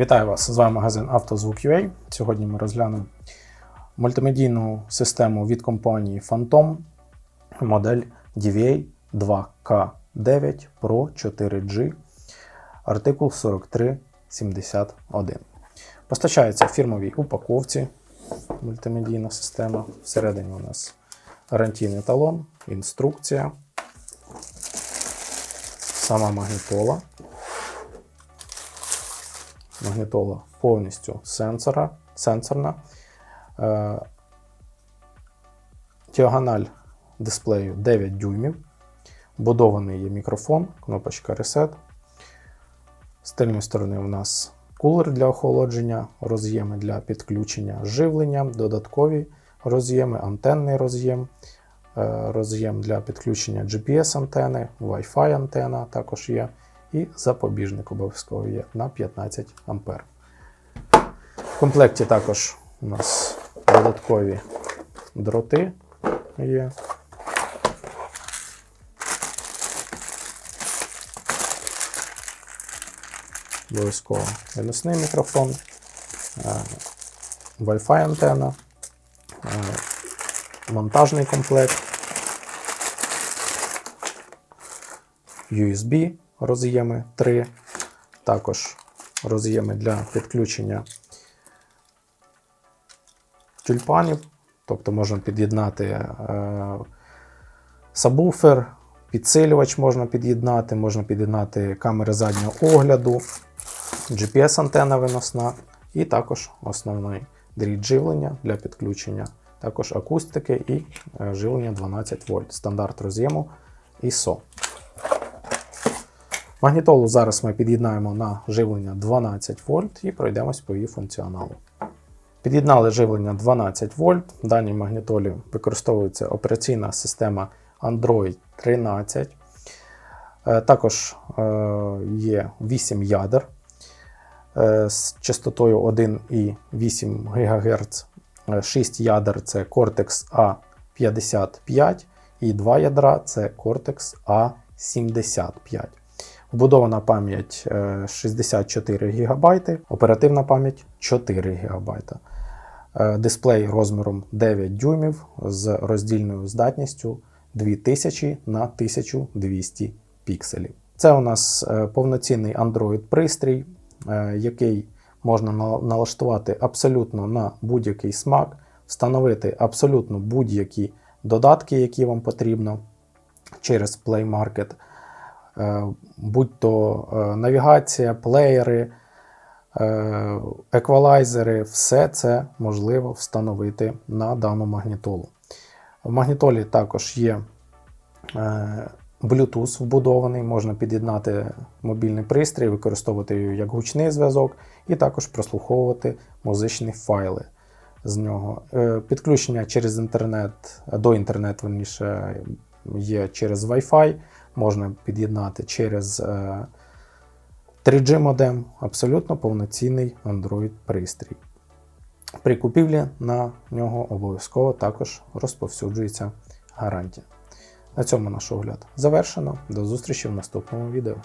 Вітаю вас! З вами магазин «Автозвук.UA». Сьогодні ми розглянемо мультимедійну систему від компанії Phantom, модель DVA 2K9 Pro 4G, артикул 4371. Постачається в фірмовій упаковці мультимедійна система. Всередині у нас гарантійний талон, інструкція, сама магнітола. Магнітола повністю сенсора, сенсорна. Е, Діагональ дисплею 9 дюймів. Вбудований є мікрофон, кнопочка Reset. З тильної сторони у нас кулер для охолодження, роз'єми для підключення живлення, додаткові роз'єми, антенний роз'єм, е, роз'єм для підключення GPS-антени, Wi-Fi антена також є. І запобіжник обов'язково є на 15 А. В комплекті також у нас додаткові дроти є. Обов'язково виносний мікрофон, е, Wi-Fi антена, е, монтажний комплект, USB роз'єми 3, також роз'єми для підключення тюльпанів, тобто можна під'єднати е, сабвуфер, підсилювач можна під'єднати, можна під'єднати камери заднього огляду, GPS-антена виносна і також основний дріт живлення для підключення, також акустики і е, живлення 12 вольт, стандарт роз'єму ISO. Магнітолу зараз ми під'єднаємо на живлення 12 вольт і пройдемось по її функціоналу. Під'єднали живлення 12 вольт. В даній магнітолі використовується операційна система Android 13. Е, Також е, є 8 ядер е, з частотою 1,8 ГГц. 6 ядер це Cortex A55 і 2 ядра це Cortex A75. Вбудована пам'ять е, 64 ГБ, оперативна пам'ять 4 ГБ. Е, Дисплей розміром 9 дюймів з роздільною здатністю 2000 на 1200 пікселів. Це у нас е, повноцінний Android-пристрій, е, який можна налаштувати абсолютно на будь-який смак, встановити абсолютно будь-які додатки, які вам потрібно через Play Market. Е, будь-то е, навігація, плеєри, е, еквалайзери, все це можливо встановити на дану магнітолу. В магнітолі також є Bluetooth вбудований, можна під'єднати мобільний пристрій, використовувати його як гучний зв'язок, і також прослуховувати музичні файли з нього. Підключення через інтернет до інтернету верніше, є через Wi-Fi можна під'єднати через е, 3G модем, абсолютно повноцінний Android пристрій. При купівлі на нього обов'язково також розповсюджується гарантія. На цьому наш огляд завершено. До зустрічі в наступному відео.